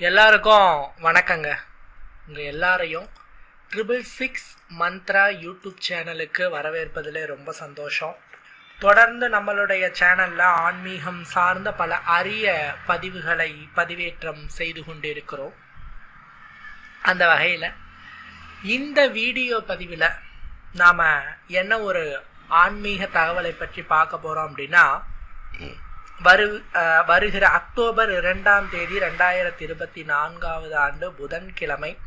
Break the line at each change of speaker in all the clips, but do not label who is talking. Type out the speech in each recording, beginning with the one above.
எல்லாருக்கும் வணக்கங்க. உங்கள் எல்லாரையும் ட்ரிபிள் சிக்ஸ் மந்த்ரா யூடியூப் சேனலுக்கு வரவேற்பதில் ரொம்ப சந்தோஷம். தொடர்ந்து நம்மளுடைய சேனலில் ஆன்மீகம் சார்ந்த பல அரிய பதிவுகளை பதிவேற்றம் செய்து கொண்டிருக்கிறோம். அந்த வகையில் இந்த வீடியோ பதிவில் நாம் என்ன ஒரு ஆன்மீக தகவலை பற்றி பார்க்க போகிறோம் அப்படின்னா வரு வருகிற அக்டோபர் இரண்டாம் தேதி ரெண்டாயிரத்தி இருபத்தி நான்காவது ஆண்டு புதன்கிழமை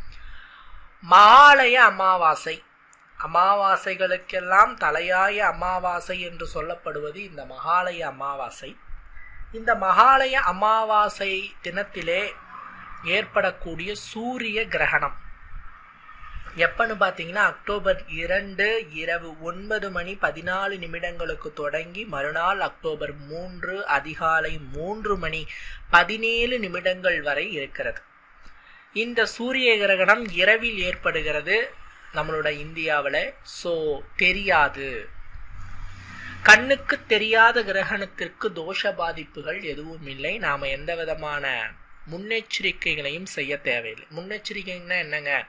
மகாலய அமாவாசை. அமாவாசைகளுக்கெல்லாம் தலையாய அமாவாசை என்று சொல்லப்படுவது இந்த மகாலய அமாவாசை. இந்த மகாலய அமாவாசை தினத்திலே ஏற்படக்கூடிய சூரிய கிரகணம். எப்பன்னு பார்த்தீங்கன்னா அக்டோபர் இரண்டு இரவு ஒன்பது மணி பதினாலு நிமிடங்களுக்கு தொடங்கி மறுநாள் அக்டோபர் மூன்று அதிகாலை மூன்று மணி பதினேழு நிமிடங்கள் வரை இருக்கிறது. இந்த சூரிய கிரகணம் இரவில் ஏற்படுகிறது நம்மளோட இந்தியாவில். ஸோ தெரியாது. கண்ணுக்கு தெரியாத கிரகணத்திற்கு தோஷ பாதிப்புகள் எதுவும் இல்லை. நாம் எந்த விதமான முன்னெச்சரிக்கைகளையும் செய்ய தேவையில்லை. முன்னெச்சரிக்கைன்னா என்னங்க?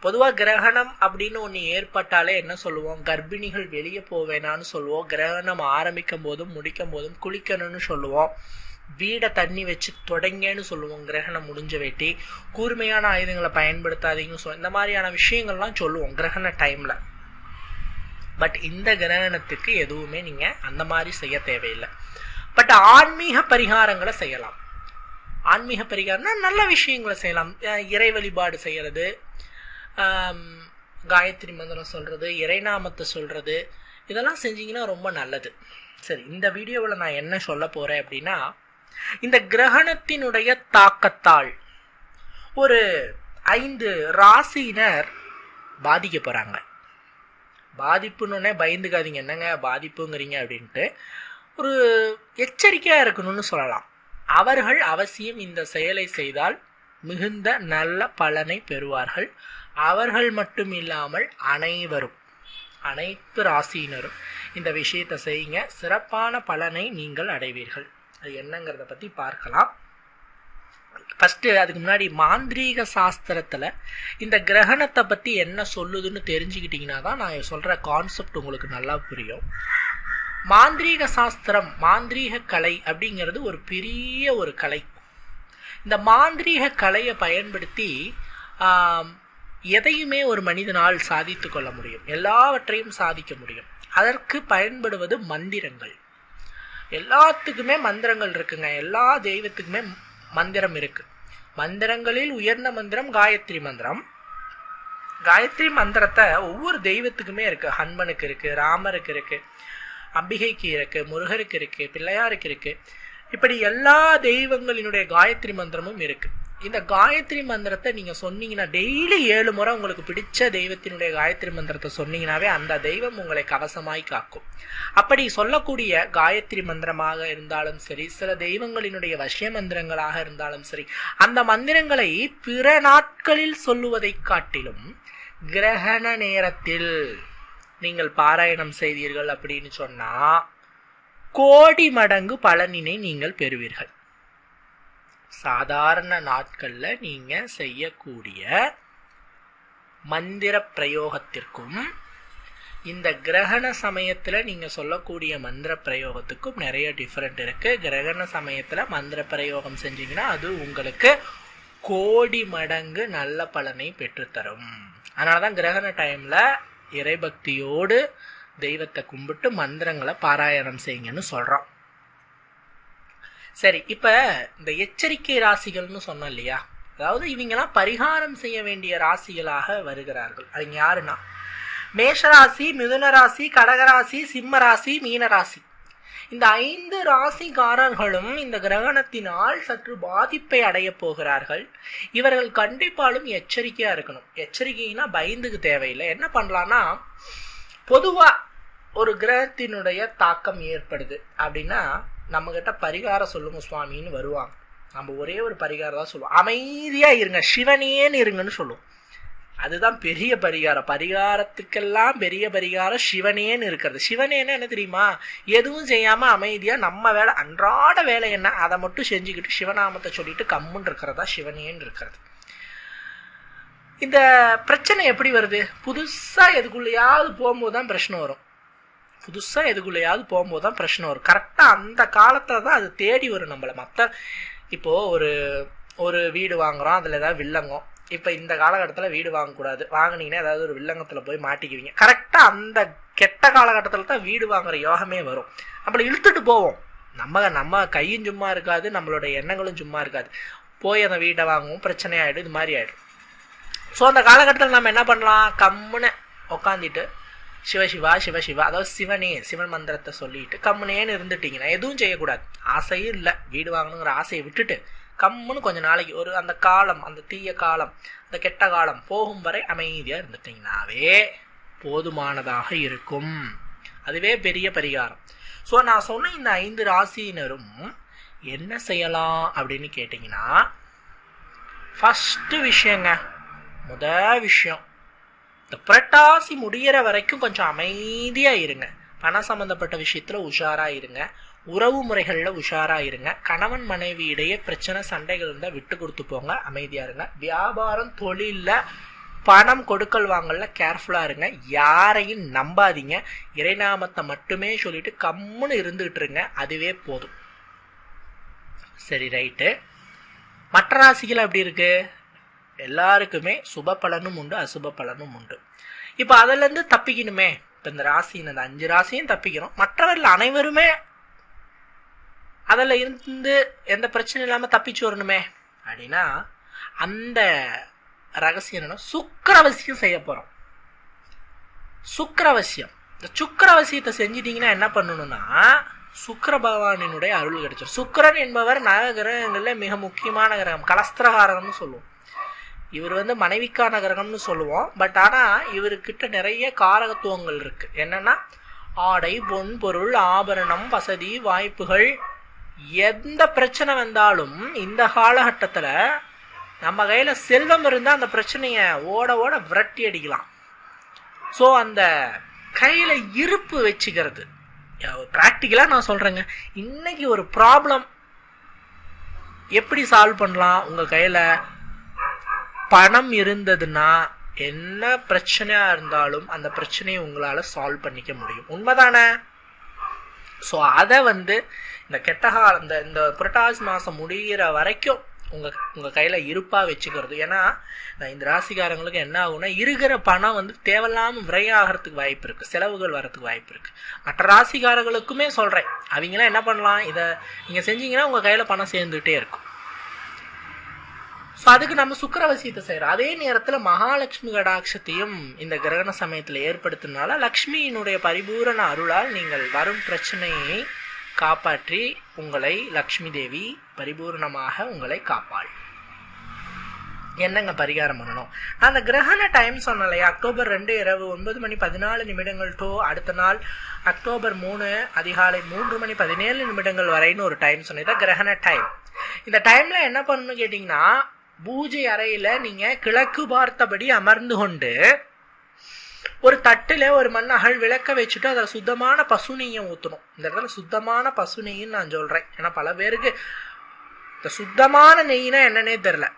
பொதுவாக கிரகணம் அப்படின்னு ஒன்று ஏற்பட்டாலே என்ன சொல்லுவோம்? கர்ப்பிணிகள் வெளியே போவேனான்னு சொல்லுவோம். கிரகணம் ஆரம்பிக்கும் போதும் முடிக்கும் போதும் குளிக்கணும்னு சொல்லுவோம். வீடை தண்ணி வச்சு தொடங்கன்னு சொல்லுவோம் கிரகணம் முடிஞ்ச வேட்டி. கூர்மையான ஆயுதங்களை பயன்படுத்தாதீங்கன்னு சொல்லுவோம் இந்த மாதிரியான விஷயங்கள்லாம் சொல்லுவோம் கிரகண டைமில் பட் இந்த கிரகணத்துக்கு எதுவுமே நீங்கள் அந்த மாதிரி செய்ய தேவையில்லை. பட் ஆன்மீக பரிகாரங்களை செய்யலாம். ஆன்மீக பரிகாரம்னா நல்ல விஷயங்களை செய்யலாம். இறை வழிபாடு செய்கிறது காயத்ரி மந்திரம் சொல்கிறது இறைநாமத்தை சொல்கிறது இதெல்லாம் செஞ்சீங்கன்னா ரொம்ப நல்லது. சரி இந்த வீடியோவில் நான் என்ன சொல்ல போகிறேன் அப்படின்னா இந்த கிரகணத்தினுடைய தாக்கத்தால் ஒரு ஐந்து ராசியினர் பாதிக்க போகிறாங்க பாதிப்புன்னொன்னே பயந்துக்காதீங்க. என்னங்க? பாதிப்புங்கிறீங்க அப்படின்ட்டு ஒரு எச்சரிக்கையாக இருக்கணும்னு சொல்லலாம். அவர்கள் அவசியம் இந்த செயலை செய்தால் மிகுந்த நல்ல பலனை பெறுவார்கள். அவர்கள் மட்டும் இல்லாமல் அனைவரும் அனைத்து ராசியினரும் இந்த விஷயத்தை செய்யுங்க. சிறப்பான பலனை நீங்கள் அடைவீர்கள். அது என்னங்கிறத பற்றி பார்க்கலாம். ஃபஸ்ட்டு அதுக்கு முன்னாடி மாந்திரீக சாஸ்திரத்தில் இந்த கிரகணத்தை பற்றி என்ன சொல்லுதுன்னு தெரிஞ்சுக்கிட்டிங்கன்னா தான் நான் சொல்கிற கான்செப்ட் உங்களுக்கு நல்லா புரியும். மாந்திரீக சாஸ்திரம் மாந்திரீக கலை அப்படிங்கிறது ஒரு பெரிய ஒரு கலை. இந்த மாந்திரீக கலையை பயன்படுத்தி எதையுமே ஒரு மனிதனால் சாதித்து கொள்ள முடியும். எல்லாவற்றையும் சாதிக்க முடியும். அதற்கு பயன்படுவது மந்திரங்கள். எல்லாத்துக்குமே மந்திரங்கள் இருக்குங்க. எல்லா தெய்வத்துக்குமே மந்திரம் இருக்குது மந்திரங்களில் உயர்ந்த மந்திரம் காயத்ரி மந்திரம். காயத்ரி மந்திரத்தை ஒவ்வொரு தெய்வத்துக்குமே இருக்குது ஹன்மனுக்கு இருக்குது ராமருக்கு இருக்குது அம்பிகைக்கு இருக்கு முருகருக்கு இருக்கு பிள்ளையாருக்கு இருக்கு. இப்படி எல்லா தெய்வங்களினுடைய காயத்ரி மந்திரமும் இருக்கு. இந்த காயத்ரி மந்திரத்தை நீங்க சொன்னீங்கன்னா டெய்லி ஏழு முறை உங்களுக்கு பிடிச்ச தெய்வத்தினுடைய காயத்ரி மந்திரத்தை சொன்னீங்கன்னாவே அந்த தெய்வம் உங்களை கவசமாய் காக்கும். அப்படி சொல்லக்கூடிய காயத்ரி மந்திரமாக இருந்தாலும் சரி சில தெய்வங்களினுடைய வசிய மந்திரங்களாக இருந்தாலும் சரி அந்த மந்திரங்களை பிற நாட்களில் சொல்லுவதைக் காட்டிலும் கிரகண நேரத்தில் நீங்கள் பாராயணம் செய்தீர்கள் அப்படின்னு சொன்னா கோடி மடங்கு பலனினை நீங்கள் பெறுவீர்கள். சாதாரண நாட்கள்ல நீங்க செய்யக்கூடிய மந்திர பிரயோகத்திற்கும் இந்த கிரகண சமயத்துல நீங்க சொல்லக்கூடிய மந்திர பிரயோகத்துக்கும் நிறைய டிஃப்ரெண்ட் இருக்கு. கிரகண சமயத்துல மந்திர பிரயோகம் செஞ்சீங்கன்னா அது உங்களுக்கு கோடி மடங்கு நல்ல பலனை பெற்றுத்தரும். அதனாலதான் கிரகண டைம்ல இறைபக்தியோடு தெய்வத்தை கும்பிட்டு மந்திரங்களை பாராயணம் செய்யுங்கன்னு சொல்கிறோம் சரி இப்ப இந்த எச்சரிக்கை ராசிகள்னு சொன்னோம் இல்லையா? அதாவது இவங்கெல்லாம் பரிகாரம் செய்ய வேண்டிய ராசிகளாக வருகிறார்கள். அவங்க யாருன்னா? மேஷராசி மிதுன ராசி கடகராசி சிம்ம ராசி மீனராசி. இந்த ஐந்து ராசிகாரர்களும் இந்த கிரகணத்தினால் சற்று பாதிப்பை அடைய போகிறார்கள். இவர்கள் கண்டிப்பாலும் எச்சரிக்கையா இருக்கணும். எச்சரிக்கைனா பயந்துக்கு தேவையில்லை. என்ன பண்ணலாம்னா பொதுவா ஒரு கிரகத்தினுடைய தாக்கம் ஏற்படுது அப்படின்னா நம்ம கிட்ட பரிகாரம் சொல்லுங்க சுவாமின்னு வருவாங்க. நம்ம ஒரே ஒரு பரிகாரம் தான் சொல்லுவோம். அமைதியா இருங்க. சிவனேன்னு இருங்கன்னு சொல்லுவோம். அதுதான் பெரிய பரிகாரம். பரிகாரத்துக்கெல்லாம் பெரிய பரிகாரம் சிவனேன்னு இருக்கிறது. சிவனேன்னு என்ன தெரியுமா? எதுவும் செய்யாம அமைதியா நம்ம வேலை அன்றாட வேலை என்ன? அதை மட்டும் செஞ்சுக்கிட்டு சிவநாமத்தை சொல்லிட்டு கம்முன்னு இருக்கிறதா சிவனேன்னு இருக்கிறது. இந்த பிரச்சனை எப்படி வருது? புதுசா எதுக்குள்ளேயாவது போகும்போது தான் பிரச்சனை வரும். புதுசா எதுக்குள்ளேயாவது போகும்போது தான் பிரச்சனை வரும். கரெக்டா அந்த காலத்துல தான் அது தேடி வரும் நம்மளை. மற்ற இப்போ ஒரு ஒரு வீடு வாங்குறோம் அதுல ஏதாவது வில்லங்கம் இப்போ இந்த காலகட்டத்தில் வீடு வாங்கக்கூடாது. வாங்கினீங்கன்னா ஏதாவது ஒரு வில்லங்கத்தில் போய் மாட்டிக்குவீங்க. கரெக்டாக அந்த கெட்ட காலகட்டத்தில் தான் வீடு வாங்குற யோகமே வரும். அப்படி இழுத்துட்டு போவோம். நம்ம நம்ம கையும் சும்மா இருக்காது நம்மளோட எண்ணங்களும் சும்மா இருக்காது. போய் அந்த வீட்டை வாங்குவோம் பிரச்சனையாயிடும் இது மாதிரி ஆகிடும் ஸோ அந்த காலகட்டத்தில் நம்ம என்ன பண்ணலாம்? கம்முன்னு உக்காந்துட்டு சிவசிவா சிவசிவா அதாவது சிவனே சிவன் மந்திரத்தை சொல்லிட்டு கம்முனேன்னு இருந்துட்டீங்கன்னா எதுவும் செய்யக்கூடாது. ஆசையும் இல்லை. வீடு வாங்கணுங்கிற ஆசையை விட்டுட்டு கம்முன்னு கொஞ்சம் நாளைக்கு ஒரு அந்த காலம் அந்த தீய காலம் அந்த கெட்ட காலம் போகும் வரை அமைதியாக இருந்துட்டீங்கன்னாவே போதுமானதாக இருக்கும். அதுவே பெரிய பரிகாரம். ஸோ நான் சொன்ன இந்த ஐந்து ராசியினரும் என்ன செய்யலாம் அப்படின்னு கேட்டிங்கன்னா ஃபஸ்ட்டு விஷயங்க முத விஷயம் இந்த புரட்டாசி முடியிற வரைக்கும் கொஞ்சம் அமைதியாக இருங்க. பணம் சம்மந்தப்பட்ட விஷயத்தில் உஷாராக இருங்க. உறவு முறைகளில் உஷாராக இருங்க. கணவன் மனைவி இடையே பிரச்சனை சண்டைகள் இருந்தால் விட்டு கொடுத்து போங்க. அமைதியாக இருங்க. வியாபாரம் தொழிலில் பணம் கொடுக்கல் வாங்கல கேர்ஃபுல்லாக இருங்க. யாரையும் நம்பாதீங்க. இறைநாமத்தை மட்டுமே சொல்லிட்டு கம்முன்னு இருந்துகிட்டு இருங்க. அதுவே போதும். சரி ரைட்டு மற்ற ராசிகள் எப்படி இருக்கு? எல்லாருக்குமே சுப பலனும் உண்டு அசுப பலனும் உண்டு. இப்போ அதுலேருந்து தப்பிக்கணுமே. இப்போ இந்த ராசி இந்த அஞ்சு ராசியும் தப்பிக்கிறோம் மற்றவர்கள் அனைவருமே அதில் இருந்து எந்த பிரச்சனையும் இல்லாமல் தப்பிச்சு வரணுமே அப்படின்னா அந்த ரகசியம் என்னன்னா சுக்கரவசியம் செய்ய போகிறோம் சுக்கரவசியம். இந்த சுக்கரவசியத்தை செஞ்சிட்டிங்கன்னா என்ன பண்ணணும்னா சுக்கர பகவானினுடைய அருள் கிடைச்சிடும் சுக்கரன் என்பவர் நவ கிரகங்களில் மிக முக்கியமான கிரகம் கலஸ்திரகாரகம்னு சொல்லுவோம். இவர் வந்து மனைவிக்கான கிரகம்னு சொல்லுவோம். பட் ஆனால் இவர்கிட்ட நிறைய காரகத்துவங்கள் இருக்குது என்னென்னா ஆடை பொன் பொருள் ஆபரணம் வசதி வாய்ப்புகள் எந்த பிரச்சனை வந்தாலும் இந்த காலகட்டத்தில் நம்ம கையில் செல்வம் இருந்தால் அந்த பிரச்சனையை ஓட ஓட விரட்டி அடிக்கலாம். ஸோ அந்த கையில் இருப்பு வச்சுக்கிறது. ப்ராக்டிக்கலாக நான் சொல்கிறேங்க இன்னைக்கு ஒரு ப்ராப்ளம் எப்படி சால்வ் பண்ணலாம்? உங்கள் கையில் பணம் இருந்ததுன்னா என்ன பிரச்சனையாக இருந்தாலும் அந்த பிரச்சனையை உங்களால் சால்வ் பண்ணிக்க முடியும். உண்மைதானே? ஸோ அதை வந்து இந்த கெட்ட காலம் இந்த இந்த புரட்டாசி மாதம் முடிகிற வரைக்கும் உங்கள் உங்கள் கையில் இருப்பாக வச்சுக்கிறது. ஏன்னா இந்த ராசிக்காரங்களுக்கு என்ன ஆகும்னா இருக்கிற பணம் வந்து தேவையில்லாமல் விரையாகிறதுக்கு வாய்ப்பு இருக்குது செலவுகள் வர்றதுக்கு வாய்ப்பு இருக்குது மற்ற ராசிக்காரர்களுக்குமே சொல்கிறேன் அவங்களாம் என்ன பண்ணலாம்? இதை நீங்கள் செஞ்சீங்கன்னா உங்கள் கையில் பணம் சேர்ந்துகிட்டே இருக்கும். ஸோ அதுக்கு நம்ம சுக்கரவசியத்தை செய்கிறோம் அதே நேரத்தில் மகாலட்சுமி கடாட்சத்தையும் இந்த கிரகண சமயத்தில் ஏற்படுத்தினால லக்ஷ்மியினுடைய பரிபூரண அருளால் நீங்கள் வரும் பிரச்சனையை காப்பாற்றி உங்களை லக்ஷ்மி தேவி பரிபூர்ணமாக உங்களை காப்பாள். என்னங்க பரிகாரம் பண்ணணும்? அந்த கிரகண டைம் சொன்னலையா அக்டோபர் ரெண்டு இரவு ஒன்பது மணி பதினாலு நிமிடங்கள் டூ அடுத்த நாள் அக்டோபர் மூணு அதிகாலை மூன்று மணி பதினேழு நிமிடங்கள் வரைன்னு ஒரு டைம் சொன்னது கிரகண டைம் இந்த டைம்ல என்ன பண்ணணும்னு கேட்டிங்கன்னா பூஜை அறையில நீங்க கிழக்கு பார்த்தபடி அமர்ந்து கொண்டு ஒரு தட்டுல ஒரு மண் அகல் விளக்க வச்சுட்டு அதில் சுத்தமான பசு நெய்யை ஊற்றணும் இந்த இடத்துல சுத்தமான பசு நெய்ன்னு நான் சொல்றேன். ஏன்னா பல பேருக்கு இந்த சுத்தமான நெய்னா என்னன்னே தெரில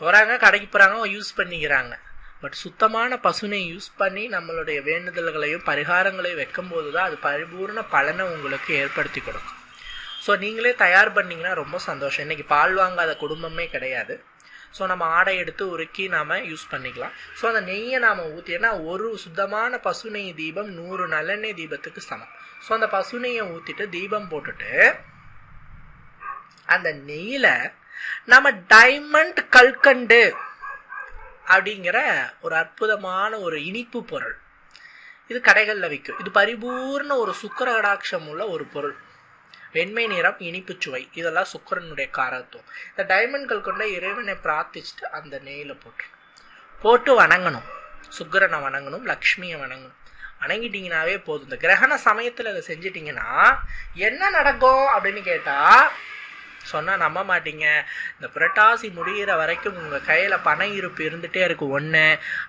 போறாங்க கடைக்கு போறாங்க யூஸ் பண்ணிக்கிறாங்க. பட் சுத்தமான பசுனை யூஸ் பண்ணி நம்மளுடைய வேண்டுதல்களையும் பரிகாரங்களையும் வைக்கும்போது தான் அது பரிபூர்ண பலனை உங்களுக்கு ஏற்படுத்தி கொடுக்கும். ஸோ நீங்களே தயார் பண்ணிங்கன்னா ரொம்ப சந்தோஷம். இன்றைக்கி பால் வாங்காத குடும்பமே கிடையாது. ஸோ நம்ம ஆடை எடுத்து உருக்கி நாம் யூஸ் பண்ணிக்கலாம். ஸோ அந்த நெய்யை நாம் ஊற்றினா ஒரு சுத்தமான பசு நெய் தீபம் நூறு நல்லெண்ணெய் தீபத்துக்கு சமம். ஸோ அந்த பசு நெய்யை ஊற்றிட்டு தீபம் போட்டுட்டு அந்த நெய்யில் நம்ம டைமண்ட் கல்கண்டு அப்படிங்கிற ஒரு அற்புதமான ஒரு இனிப்பு பொருள். இது கடைகளில் விற்கும் இது பரிபூர்ண ஒரு சுக்கர கடாட்சம் உள்ள ஒரு பொருள். வெண்மை நிறம் இனிப்பு சுவை. இதெல்லாம் சுக்கரனுடைய காரத்துவம் இந்த டைமண்ட்கள் கொண்ட இறைவனை பிரார்த்திச்சுட்டு அந்த நெய்யில் போட்டு போட்டு வணங்கணும். சுக்கரனை வணங்கணும் லக்ஷ்மியை வணங்கணும். வணங்கிட்டீங்கன்னாவே போதும். இந்த கிரகண சமயத்தில் அதை செஞ்சிட்டிங்கன்னா என்ன நடக்கும் அப்படின்னு கேட்டால் சொன்னால் நம்ப மாட்டீங்க. இந்த புரட்டாசி முடிகிற வரைக்கும் உங்கள் கையில் பண இருப்பு இருந்துகிட்டே இருக்கும் ஒன்று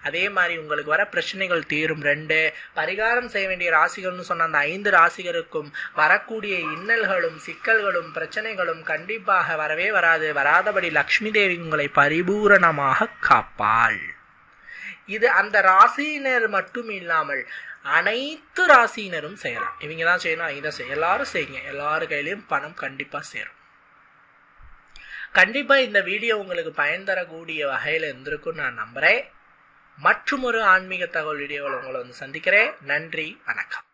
அதே மாதிரி உங்களுக்கு வர பிரச்சனைகள் தீரும். ரெண்டு பரிகாரம் செய்ய வேண்டிய ராசிகள்னு சொன்ன அந்த ஐந்து ராசிகருக்கும் வரக்கூடிய இன்னல்களும் சிக்கல்களும் பிரச்சனைகளும் கண்டிப்பாக வரவே வராது. வராதபடி லக்ஷ்மி தேவி உங்களை பரிபூரணமாக காப்பாள். இது அந்த ராசியினர் மட்டும் இல்லாமல் அனைத்து ராசியினரும் செய்யலாம். இவங்க தான் செய்யணும் இதை செய்ய எல்லாரும் செய்யுங்க. எல்லாரு கையிலையும் பணம் கண்டிப்பாக சேரும். கண்டிப்பாக இந்த வீடியோ உங்களுக்கு பயன் தரக்கூடிய வகையில் இருந்திருக்கும் நான் நம்புகிறேன் மற்றும் ஒரு ஆன்மீக தகவல் வீடியோவில் உங்களை வந்து சந்திக்கிறேன். நன்றி வணக்கம்.